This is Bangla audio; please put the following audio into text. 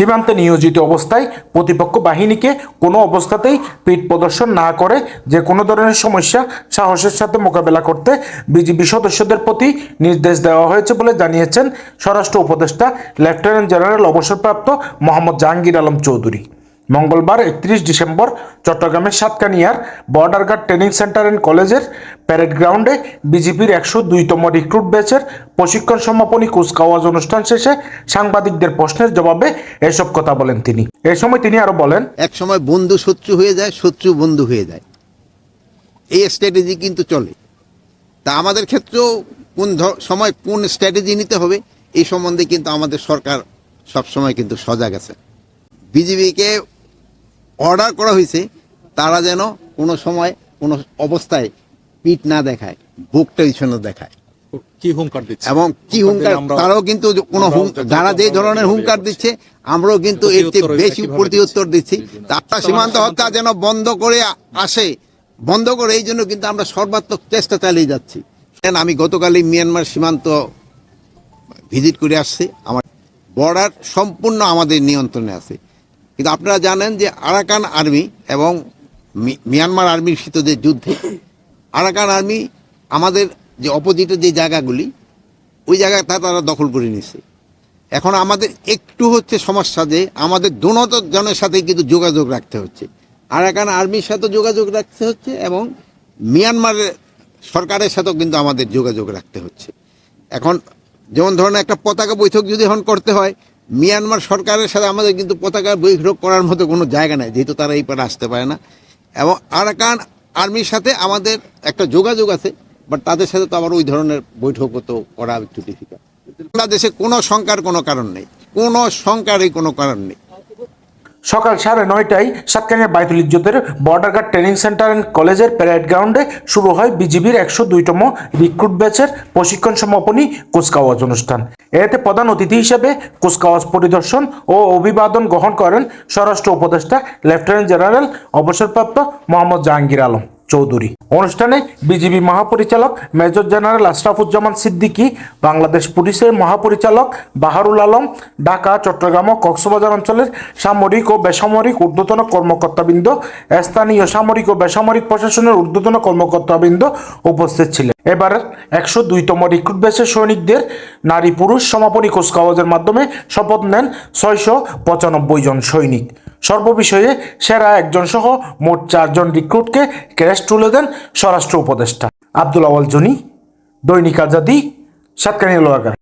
সীমান্তে নিয়োজিত অবস্থায় প্রতিপক্ষ বাহিনীকে কোনো অবস্থাতেই পিঠ প্রদর্শন না করে যে কোনো ধরনের সমস্যা, সাহসের সাথে মোকাবেলা করতে বিজিবি সদস্যদের প্রতি নির্দেশ দেওয়া হয়েছে বলে জানিয়েছেন স্বরাষ্ট্র উপদেষ্টা লেফটেন্যান্ট জেনারেল অবসরপ্রাপ্ত মোহাম্মদ জাহাঙ্গীর আলম চৌধুরী। মঙ্গলবার একত্রিশ ডিসেম্বর চট্টগ্রামের সাতকানিয়ার border guard training center and কলেজের প্যারেড গ্রাউন্ডে বিজেপির একশো দুইতম রিক্রুট ব্যাচের প্রশিক্ষণ সমাপনী কুচকাওয়াজ অনুষ্ঠান শেষে সাংবাদিকদের প্রশ্নের জবাবে এসব কথা বলেন তিনি। এ সময় তিনি আরও বলেন, এক সময় বন্ধু শত্রু হয়ে যায়, শত্রু বন্ধু হয়ে যায়। এই স্ট্র্যাটেজি কিন্তু চলে। তা আমাদের ক্ষেত্রেও কোন সময় কোন স্ট্র্যাটেজি নিতে হবে, এই সম্বন্ধে কিন্তু আমাদের সরকার সব সময় কিন্তু সজাগ আছে। বিজেপিকে অর্ডার করা হয়েছে তারা যেন কোনো সময় কোনো অবস্থায় পিঠ না দেখায় বুকটা পিছনে দেখায়। কি হুঙ্কার দিচ্ছে? এবং কি হুঙ্কার তারাও কিন্তু কোনো যারা যে ধরনের হুঙ্কার দিচ্ছে আমরাও কিন্তু এর চেয়ে বেশি একইভাবে প্রতি উত্তর দিচ্ছি। দিচ্ছি। তারা সীমান্ত হত্যা যেন বন্ধ করে আসে বন্ধ করে এই জন্য কিন্তু আমরা সর্বাত্মক চেষ্টা চালিয়ে যাচ্ছি। কেন আমি গতকালই মিয়ানমার সীমান্ত ভিজিট করে আসছি। আমার বর্ডার সম্পূর্ণ আমাদের নিয়ন্ত্রণে আছে। কিন্তু আপনারা জানেন যে আরাকান আর্মি এবং মিয়ানমার আর্মির যে যুদ্ধে, আরাকান আর্মি আমাদের যে অপোজিটের যে জায়গাগুলি, ওই জায়গাটা তারা দখল করে নিছে এখন আমাদের একটু হচ্ছে সমস্যা যে আমাদের দুনত জনের সাথে কিন্তু যোগাযোগ রাখতে হচ্ছে। আরাকান আর্মির সাথে যোগাযোগ রাখতে হচ্ছে এবং মিয়ানমারের সরকারের সাথেও কিন্তু আমাদের যোগাযোগ রাখতে হচ্ছে। এখন যেমন ধরুন একটা পতাকা বৈঠক যদি এখন করতে হয় মিয়ানমার সরকারের সাথে আমাদের কিন্তু পতাকা বৈঠক করার মতো কোনো জায়গা নেই, যেহেতু তারা এই পারে আসতে পারে না। এবং আরাকান আর্মির সাথে আমাদের একটা যোগাযোগ আছে বাট তাদের সাথে তো আবার ওই ধরনের বৈঠক তো করা একটু ডিফিকাল্ট বাংলাদেশে কোনো শঙ্কার কোনো কারণ নেই, কোনো শঙ্কারই কোনো কারণ নেই। সকাল সাড়ে নয়টায় সাতকানিয়া বাইতুল ইজ্জতের border guard training center and কলেজের প্যারেড গ্রাউন্ডে শুরু হয় বিজিবির একশো দুইতম রিক্রুট ব্যাচের প্রশিক্ষণ সমাপনী কুচকাওয়াজ অনুষ্ঠান। এতে প্রধান অতিথি হিসেবে কুচকাওয়াজ পরিদর্শন ও অভিবাদন গ্রহণ করেন স্বরাষ্ট্র উপদেষ্টা লেফটেন্যান্ট জেনারেল, অবসরপ্রাপ্ত মোহাম্মদ জাহাঙ্গীর আলম। চৌধুরী। অনুষ্ঠানে বিজিবি মহাপরিচালক মেজর জেনারেল আশরাফুজ্জামান সিদ্দিকী, বাংলাদেশ পুলিশের মহাপরিচালক বাহারুল আলম, ঢাকা, চট্টগ্রাম ও কক্সবাজার অঞ্চলের সামরিক ও বেসামরিক ঊর্ধ্বতন কর্মকর্তাবৃন্দ, স্থানীয় সামরিক ও বেসামরিক প্রশাসনের ঊর্ধ্বতন কর্মকর্তাবৃন্দ উপস্থিত ছিলেন। এবার একশো দুইতম রিক্রুট ব্যাচের সৈনিকদের নারী পুরুষ সমাপনী কুচকাওয়াজের মাধ্যমে শপথ নেন ছয়শো পঁচানব্বই জন সৈনিক। সর্ববিষয়ে সেরা একজন সহ মোট চারজন রিক্রুটকে ক্যাশ তুলে দেন স্বরাষ্ট্র উপদেষ্টা। আব্দুল আওয়াল জনি, দৈনিক আজাদি সাতকানি লোয়াগার